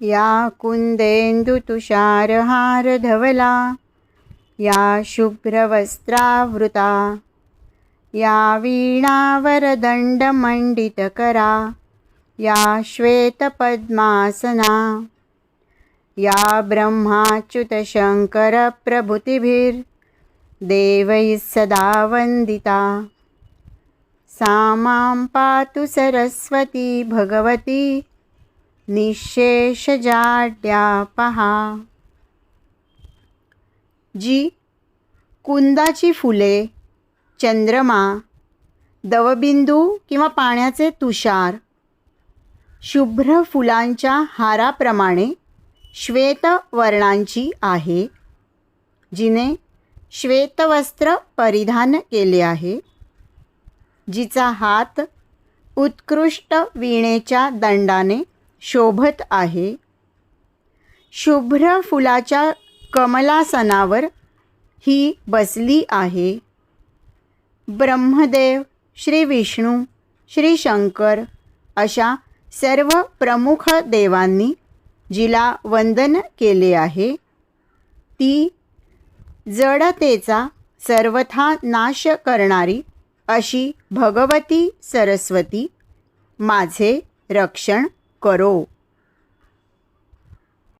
या कुन्देन्दुतुषारहारधवला या शुभ्रवस्त्रावृता या वीणावरदण्डमण्डितकरा या श्वेतपद्मासना या ब्रह्माच्युतशङ्करप्रभृतिभिर्देवैः सदा वन्दिता। सा मां पातु सरस्वती भगवती निःशेषजाड्यापहा। जी कुंदाची फुले चंद्रमा दवबिंदू किंवा पाण्याचे तुषार शुभ्र फुलांच्या हाराप्रमाणे श्वेतवर्णांची आहे जिने श्वेतवस्त्र परिधान केले आहे जिचा हात उत्कृष्ट विणेच्या दंडाने शोभत आहे. शुभ्र फुलाच्या कमलासनावर ही बसली आहे. ब्रह्मदेव श्री विष्णू श्री शंकर अशा सर्व प्रमुख देवांनी जिला वंदन केले आहे. ती जडतेचा सर्वथा नाश करणारी अशी भगवती सरस्वती माझे रक्षण coroa